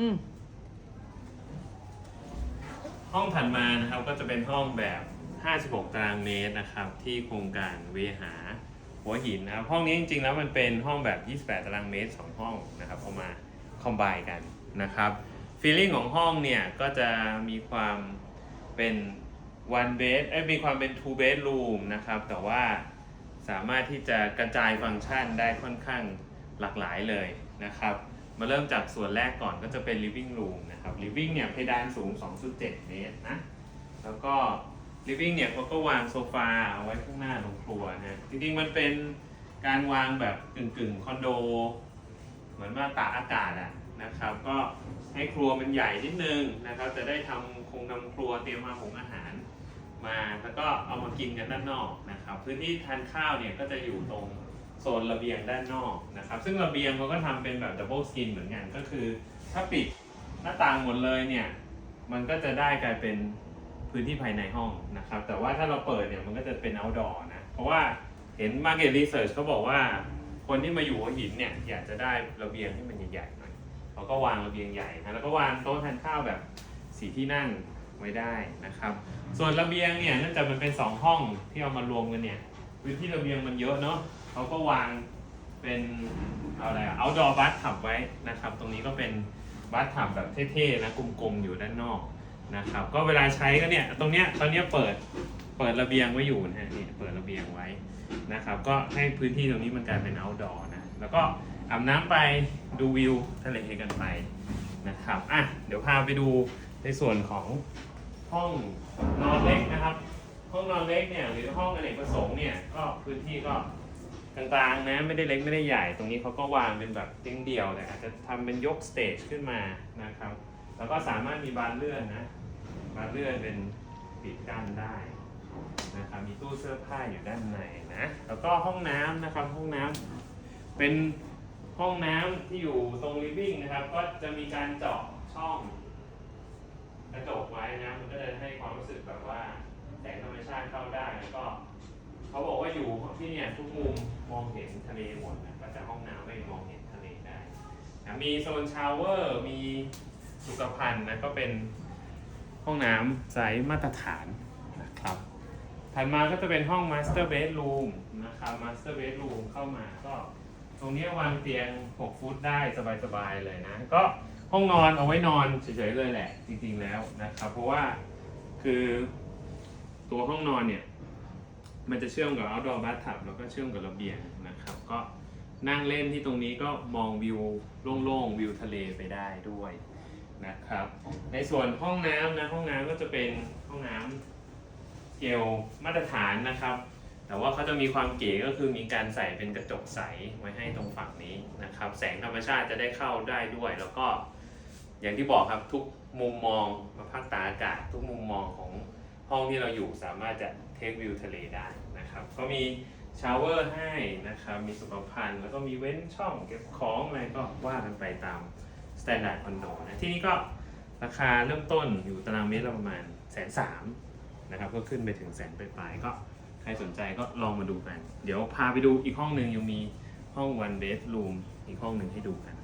อืมห้องถัดมานะครับก็จะเป็นห้องแบบ 56 ตารางเมตรนะครับ ที่โครงการเวหาหัวหินนะครับ ห้องนี้จริงๆแล้วมันเป็นห้องแบบ 28 ตารางเมตร 2 ห้องนะครับเอามาคอมไบกันนะครับฟีลลิ่งของห้องเนี่ยก็จะมีความเป็น one bed เอ้ยมีความเป็น two bedroom นะครับ แต่ว่าสามารถที่จะกระจายฟังก์ชันได้ค่อนข้างหลากหลายเลยนะครับ มาเริ่มจากส่วนแรกก่อนก็จะเป็น living room นะครับ living เนี่ยเพดานสูง 2.7 เมตรนะ แล้วก็ living เนี่ยเขาก็วางโซฟาเอาไว้ข้างหน้าตรงครัวนะจริงๆมันเป็นการวางแบบกึ่งๆ คอนโด เหมือนว่าตากอากาศอะนะครับ ก็ให้ครัวมันใหญ่นิดนึงนะครับ จะได้ทำคงทำครัวเตรียมมาหุงอาหารมา แล้วก็เอามากินกันด้านนอกนะครับ พื้นที่ทานข้าวเนี่ยก็จะอยู่ตรง โซนระเบียงด้านนอกนะครับ ซึ่งระเบียงเขาก็ทำเป็นแบบดับเบิลสกินเหมือนกันก็คือ ถ้าปิดหน้าต่างหมดเลยเนี่ย มันก็จะได้กลายเป็นพื้นที่ภายในห้องนะครับ แต่ว่าถ้าเราเปิดเนี่ยมันก็จะเป็น outdoor นะ เพราะว่าเห็น market research เขาบอกว่า คนที่มาอยู่หัวหินเนี่ยอยากจะได้ระเบียงที่มันใหญ่ๆหน่อยเขาก็วางระเบียงใหญ่นะแล้วก็วางโต๊ะทานข้าวแบบสีที่นั่งไว้ได้นะครับ ส่วนระเบียงเนี่ยเนื่องจากมันเป็นสองห้องที่เอามารวมกันเนี่ยพื้นที่ระเบียงมันเยอะเนาะ เขาก็วางเป็นอะไรอะ outdoor bath tub ไว้นะครับ ตรงนี้ก็เป็นบัตทับแบบเท่ๆนะกลมๆอยู่ด้านนอกนะครับ ก็เวลาใช้ก็เนี่ยตรงเนี้ยตอนเนี้ยเปิดเปิดระเบียงไว้อยู่นะฮะนี่เปิดระเบียงไว้นะครับ ก็ให้พื้นที่ตรงนี้มันกลายเป็น outdoor นะแล้วก็อาบน้ำไปดูวิวทะเลกันไปนะครับอะเดี๋ยวพาไปดูในส่วนของห้องนอนเล็กนะครับ ห้องนอนเล็กเนี่ยหรือห้องอเนกประสงค์เนี่ยก็พื้นที่ก็ กลางๆนะไม่ได้เล็กไม่ได้ใหญ่ตรงนี้เขาก็วางเป็นแบบเตียงเดี่ยวแต่อาจจะทำเป็นยกสเตจขึ้นมานะครับ แล้วก็สามารถมีบานเลื่อนนะบานเลื่อนเป็นปิดกั้นได้นะครับมีตู้เสื้อผ้าอยู่ด้านในนะแล้วก็ห้องน้ำนะครับห้องน้ำเป็นห้องน้ำที่อยู่ตรงลิฟวิ่งนะครับ ก็จะมีการเจาะช่องกระจกไว้นะมันก็จะให้ความรู้สึกแบบว่าแสงธรรมชาติเข้าได้แล้วก็ เขาบอกว่าอยู่ที่เนี่ยทุกมุมมองเห็นทะเลหมดนะก็จะห้องน้ำไม่มองเห็นทะเลได้นะมีโซนชาวเวอร์ มีสุขภัณฑ์นะก็เป็นห้องน้ำไซส์มาตรฐานนะครับ ถัดมาก็จะเป็นห้อง Master Bedroom นะครับ Master Bedroom เข้ามาก็ตรงนี้วางเตียง 6 ฟุตได้สบายๆเลยนะ ก็ห้องนอนเอาไว้นอนเฉยๆเลยแหละ จริงๆแล้วนะครับ เพราะว่าคือตัวห้องนอนเนี่ย มันจะเชื่อมกับ outdoor bathtub แล้วก็เชื่อมกับระเบียงนะครับ ก็นั่งเล่นที่ตรงนี้ก็มองวิวโล่งๆวิวทะเลไปได้ด้วยนะครับ ในส่วนห้องน้ำนะห้องน้ำก็จะเป็นห้องน้ำเกลมาตรฐานนะครับ แต่ว่าเขาจะมีความเก๋ก็คือมีการใส่เป็นกระจกใสไว้ให้ตรงฝั่งนี้นะครับ แสงธรรมชาติจะได้เข้าได้ด้วย แล้วก็อย่างที่บอกครับทุกมุมมองมาพักตากอากาศทุกมุมมองของ ห้องที่เราอยู่สามารถจะเทควิวทะเลได้นะครับก็มีชาวเวอร์ให้นะครับ มีสุขภัณฑ์แล้วก็มีเว้นช่องเก็บของอะไรก็ว่ากันไปตามสแตนดาร์ดคอนโดนะที่นี่ก็ราคาเริ่มต้นอยู่ตารางเมตรละประมาณแสนสามนะครับ ก็ขึ้นไปถึงแสนปลายๆก็ใครสนใจก็ลองมาดูกัน เดี๋ยวพาไปดูอีกห้องหนึ่งยังมีห้อง one bedroom อีกห้องหนึ่งให้ดูกัน